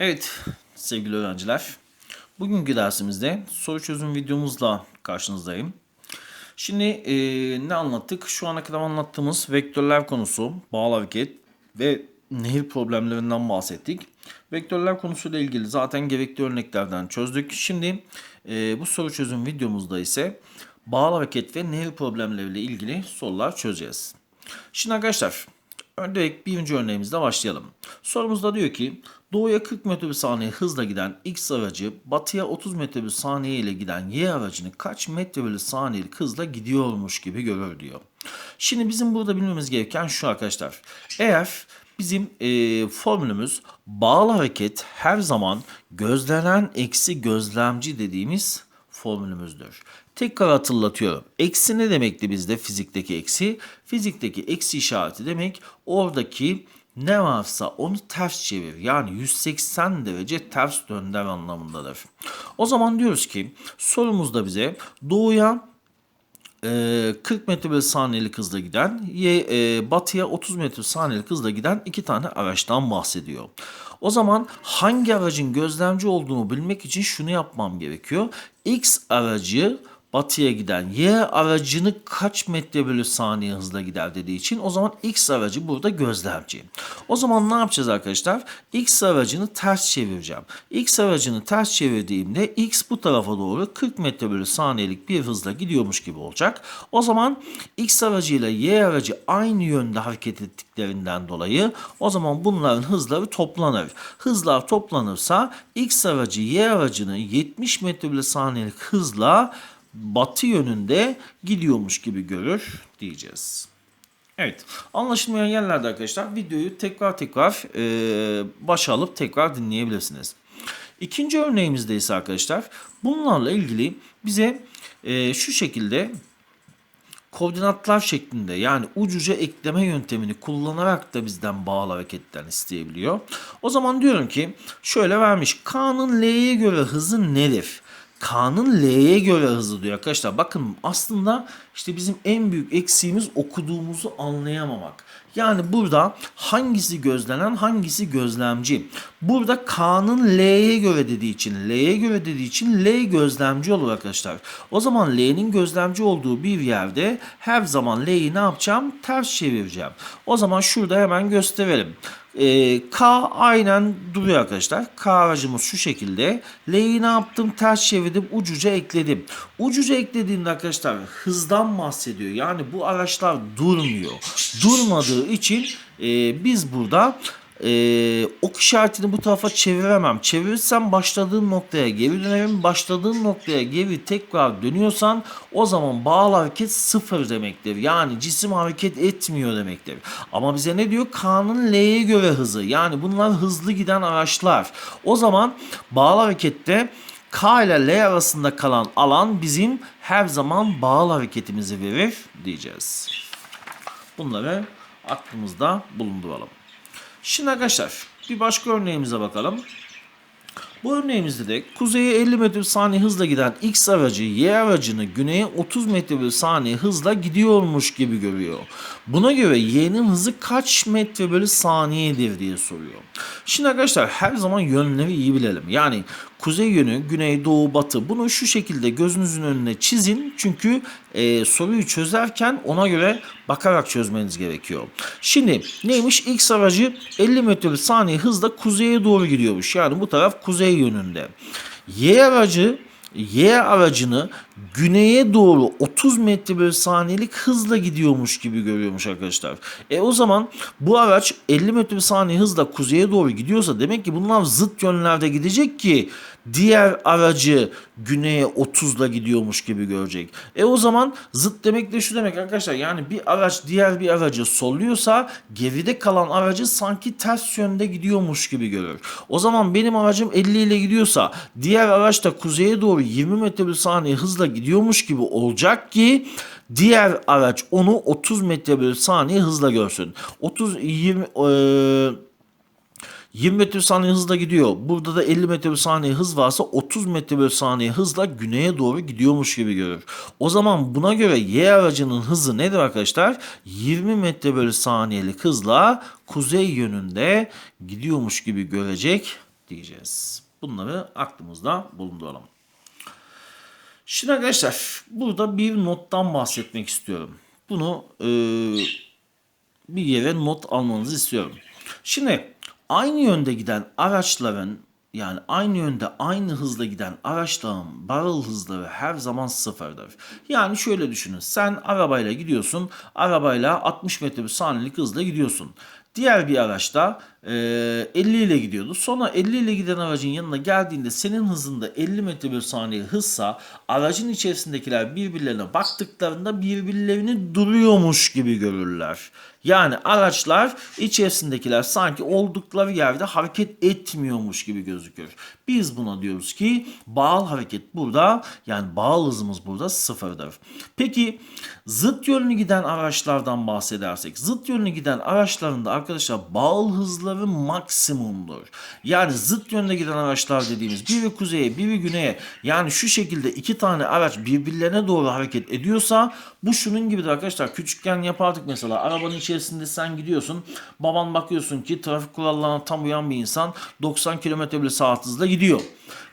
Evet sevgili öğrenciler. Bugünkü dersimizde soru çözüm videomuzla karşınızdayım. Şimdi e, ne anlattık? Şu ana kadar anlattığımız vektörler konusu, bağlı hareket ve nehir problemlerinden bahsettik. Vektörler konusuyla ilgili zaten gerekli örneklerden çözdük. Şimdi e, bu soru çözüm videomuzda ise bağlı hareket ve nehir problemleriyle ilgili sorular çözeceğiz. Şimdi arkadaşlar Örnek birinci örneğimizde başlayalım. Sorumuzda diyor ki doğuya 40 metre bir saniye hızla giden X aracı batıya 30 metre bir saniye ile giden Y aracını kaç metre bir saniyelik hızla gidiyormuş gibi görür diyor. Şimdi bizim burada bilmemiz gereken şu arkadaşlar. Eğer bizim e, formülümüz bağlı hareket her zaman gözlenen eksi gözlemci dediğimiz formülümüzdür. Tekrar hatırlatıyorum. Eksi ne demekti bizde fizikteki eksi? Fizikteki eksi işareti demek oradaki ne varsa onu ters çevir. Yani 180 derece ters dönder anlamındadır. O zaman diyoruz ki sorumuzda bize doğuya 40 metre bir saniyelik hızla giden, batıya 30 metre saniyelik hızla giden iki tane araçtan bahsediyor. O zaman hangi aracın gözlemci olduğunu bilmek için şunu yapmam gerekiyor. X aracı batıya giden Y aracını kaç metre bölü saniye hızla gider dediği için o zaman X aracı burada gözlemci. O zaman ne yapacağız arkadaşlar? X aracını ters çevireceğim. X aracını ters çevirdiğimde X bu tarafa doğru 40 metre bölü saniyelik bir hızla gidiyormuş gibi olacak. O zaman X aracıyla Y aracı aynı yönde hareket ettiklerinden dolayı o zaman bunların hızları toplanır. Hızlar toplanırsa X aracı Y aracını 70 metre bölü saniyelik hızla batı yönünde gidiyormuş gibi görür diyeceğiz. Evet anlaşılmayan yerlerde arkadaşlar videoyu tekrar tekrar e, başa alıp tekrar dinleyebilirsiniz. İkinci örneğimizde ise arkadaşlar bunlarla ilgili bize e, şu şekilde koordinatlar şeklinde yani ucuca ekleme yöntemini kullanarak da bizden bağlı hareketten isteyebiliyor. O zaman diyorum ki şöyle vermiş K'nın L'ye göre hızı nedir? K'nın L'ye göre hızı diyor arkadaşlar. Bakın aslında işte bizim en büyük eksiğimiz okuduğumuzu anlayamamak. Yani burada hangisi gözlenen hangisi gözlemci. Burada K'nın L'ye göre dediği için L'ye göre dediği için L gözlemci olur arkadaşlar. O zaman L'nin gözlemci olduğu bir yerde her zaman L'yi ne yapacağım? Ters çevireceğim. O zaman şurada hemen gösterelim. E, K aynen duruyor arkadaşlar. K aracımız şu şekilde. L'yi ne yaptım? Ters çevirdim. Ucuca ekledim. Ucuca eklediğimde arkadaşlar hızdan bahsediyor. Yani bu araçlar durmuyor. Durmadığı için e, biz burada e, ok işaretini bu tarafa çeviremem. Çevirirsem başladığın noktaya geri dönerim. Başladığın noktaya geri tekrar dönüyorsan o zaman bağlı hareket sıfır demektir. Yani cisim hareket etmiyor demektir. Ama bize ne diyor? K'nın L'ye göre hızı. Yani bunlar hızlı giden araçlar. O zaman bağlı harekette K ile L arasında kalan alan bizim her zaman bağlı hareketimizi verir diyeceğiz. Bunları aklımızda bulunduralım. Şimdi arkadaşlar bir başka örneğimize bakalım. Bu örneğimizde de kuzeye 50 metre saniye hızla giden X aracı Y aracını güneye 30 metre saniye hızla gidiyormuş gibi görüyor. Buna göre Y'nin hızı kaç metre bölü saniyedir diye soruyor. Şimdi arkadaşlar her zaman yönleri iyi bilelim. Yani kuzey yönü, güney, doğu, batı bunu şu şekilde gözünüzün önüne çizin. Çünkü e, soruyu çözerken ona göre bakarak çözmeniz gerekiyor. Şimdi neymiş? X aracı 50 metre saniye hızla kuzeye doğru gidiyormuş. Yani bu taraf kuzey yönünde. Y aracı Y aracını güneye doğru 30 metre bir saniyelik hızla gidiyormuş gibi görüyormuş arkadaşlar. E o zaman bu araç 50 metre bir saniye hızla kuzeye doğru gidiyorsa demek ki bunlar zıt yönlerde gidecek ki diğer aracı güneye 30'la gidiyormuş gibi görecek. E o zaman zıt demek de şu demek arkadaşlar yani bir araç diğer bir aracı solluyorsa geride kalan aracı sanki ters yönde gidiyormuş gibi görür. O zaman benim aracım 50 ile gidiyorsa diğer araç da kuzeye doğru 20 metre bir saniye hızla gidiyormuş gibi olacak ki diğer araç onu 30 metre bir saniye hızla görsün. 30 20 e, 20 metre saniye hızla gidiyor. Burada da 50 metre saniye hız varsa 30 metre saniye hızla güneye doğru gidiyormuş gibi görür. O zaman buna göre Y aracının hızı nedir arkadaşlar? 20 metre bölü saniyelik hızla kuzey yönünde gidiyormuş gibi görecek diyeceğiz. Bunları aklımızda bulunduralım. Şimdi arkadaşlar burada bir nottan bahsetmek istiyorum. Bunu e, bir yere not almanızı istiyorum. Şimdi aynı yönde giden araçların yani aynı yönde aynı hızla giden araçların barrel hızları her zaman sıfırdır. Yani şöyle düşünün. Sen arabayla gidiyorsun. Arabayla 60 metre bir saniyelik hızla gidiyorsun. Diğer bir araçta e, 50 ile gidiyordu. Sonra 50 ile giden aracın yanına geldiğinde senin hızında 50 metre bir saniye hızsa aracın içerisindekiler birbirlerine baktıklarında birbirlerini duruyormuş gibi görürler. Yani araçlar içerisindekiler sanki oldukları yerde hareket etmiyormuş gibi gözükür. Biz buna diyoruz ki bağıl hareket burada yani bağıl hızımız burada sıfırdır. Peki zıt yönlü giden araçlardan bahsedersek zıt yönlü giden araçlarında arkadaşlar bağıl hızları maksimumdur. Yani zıt yönde giden araçlar dediğimiz biri kuzeye biri güneye yani şu şekilde iki tane araç birbirlerine doğru hareket ediyorsa bu şunun gibidir arkadaşlar. Küçükken yapardık mesela arabanın içerisinde sen gidiyorsun baban bakıyorsun ki trafik kurallarına tam uyan bir insan 90 km bile saat hızla gidiyor.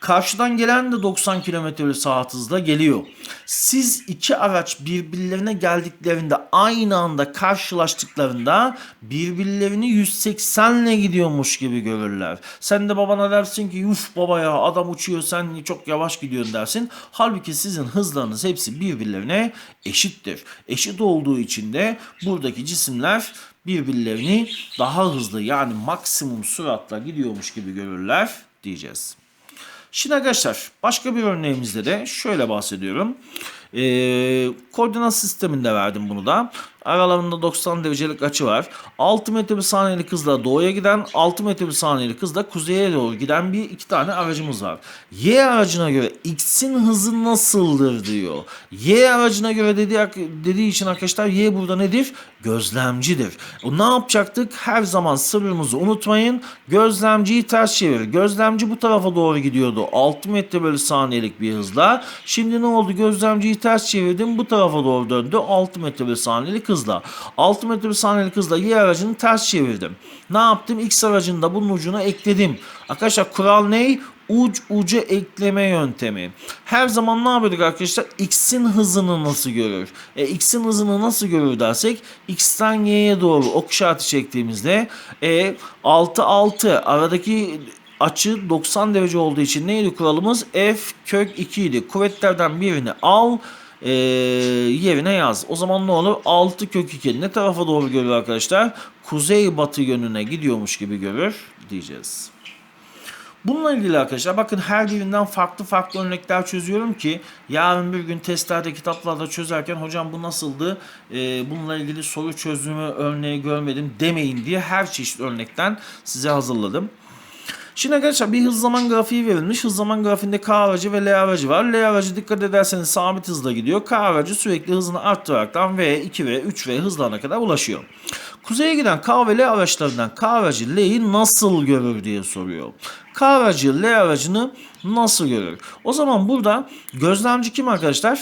Karşıdan gelen de 90 km saat hızla geliyor. Siz iki araç birbirlerine geldiklerinde aynı anda karşılaştıklarında birbirlerini 180 ile gidiyormuş gibi görürler. Sen de babana dersin ki uf baba ya adam uçuyor sen çok yavaş gidiyorsun dersin. Halbuki sizin hızlarınız hepsi birbirlerine eşittir. Eşit olduğu için de buradaki cisimler birbirlerini daha hızlı yani maksimum süratla gidiyormuş gibi görürler diyeceğiz. Şimdi arkadaşlar başka bir örneğimizde de şöyle bahsediyorum. Ee, koordinat sisteminde verdim bunu da. Aralarında 90 derecelik açı var. 6 metre bir saniyelik hızla doğuya giden, 6 metre bir saniyelik hızla kuzeye doğru giden bir iki tane aracımız var. Y aracına göre X'in hızı nasıldır diyor. Y aracına göre dediği, dediği için arkadaşlar Y burada nedir? Gözlemcidir. O ne yapacaktık? Her zaman sırrımızı unutmayın. Gözlemciyi ters çevir. Gözlemci bu tarafa doğru gidiyordu. 6 metre bölü saniyelik bir hızla. Şimdi ne oldu? Gözlemciyi ters çevirdim. Bu tarafa doğru döndü. 6 metre bölü saniyelik hızla. 6 metre bir saniyelik hızla Y aracını ters çevirdim. Ne yaptım? X aracını da bunun ucuna ekledim. Arkadaşlar kural ne? Uç uca ekleme yöntemi. Her zaman ne yapıyorduk arkadaşlar? X'in hızını nasıl görür? E, X'in hızını nasıl görür dersek X'ten Y'ye doğru ok işareti çektiğimizde e, 6 6 aradaki açı 90 derece olduğu için neydi kuralımız? F kök 2 idi. Kuvvetlerden birini al e, yerine yaz. O zaman ne olur? 6 kök 2 ne tarafa doğru görür arkadaşlar? Kuzey batı yönüne gidiyormuş gibi görür diyeceğiz. Bununla ilgili arkadaşlar bakın her birinden farklı farklı örnekler çözüyorum ki yarın bir gün testlerde kitaplarda çözerken hocam bu nasıldı ee, bununla ilgili soru çözümü örneği görmedim demeyin diye her çeşit örnekten size hazırladım. Şimdi arkadaşlar bir hız zaman grafiği verilmiş. Hız zaman grafiğinde K aracı ve L aracı var. L aracı dikkat ederseniz sabit hızla gidiyor. K aracı sürekli hızını arttıraraktan V, 2V, 3V hızlarına kadar ulaşıyor. Kuzeye giden K ve L araçlarından K aracı L'yi nasıl görür diye soruyor. K aracı L aracını nasıl görür? O zaman burada gözlemci kim arkadaşlar?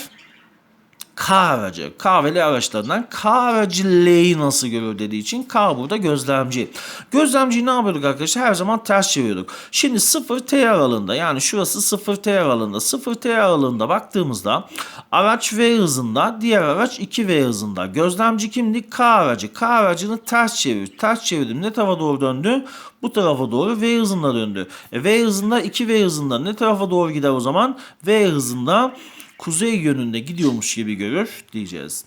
K aracı. K ve L araçlarından K nasıl görür dediği için K burada gözlemci. Gözlemciyi ne yapıyorduk arkadaşlar? Her zaman ters çeviriyorduk. Şimdi 0T aralığında yani şurası 0T aralığında. 0T aralığında baktığımızda araç V hızında diğer araç 2V hızında. Gözlemci kimdi? K aracı. Ters çevir. Ters çevirdim. Ne tarafa doğru döndü? Bu tarafa doğru V hızında döndü. E, v hızında 2V hızında ne tarafa doğru gider o zaman? V hızında kuzey yönünde gidiyormuş gibi görür diyeceğiz.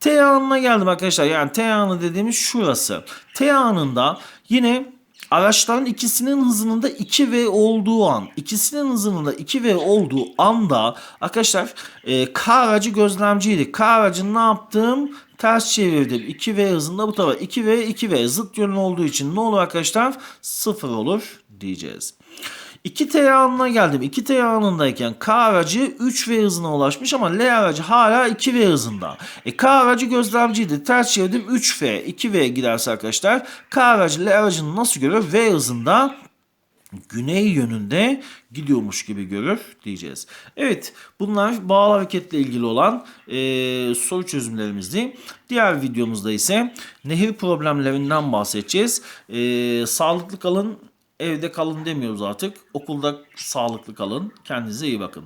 T anına geldim arkadaşlar. Yani T anı dediğimiz şurası. T anında yine araçların ikisinin hızının da 2V olduğu an, ikisinin hızının da 2V olduğu anda arkadaşlar e, K aracı gözlemciydi. K aracını ne yaptım? Ters çevirdim. 2V hızında bu tarafa. 2V 2V zıt yönlü olduğu için ne olur arkadaşlar? 0 olur diyeceğiz. 2T anına geldim. 2T anındayken K aracı 3V hızına ulaşmış ama L aracı hala 2V hızında. E, K aracı gözlemciydi. Ters çevirdim 3V. 2V giderse arkadaşlar K aracı L aracını nasıl görür? V hızında güney yönünde gidiyormuş gibi görür diyeceğiz. Evet bunlar bağlı hareketle ilgili olan e, soru çözümlerimizdi. Diğer videomuzda ise nehir problemlerinden bahsedeceğiz. E, sağlıklı kalın, Evde kalın demiyoruz artık. Okulda sağlıklı kalın. Kendinize iyi bakın.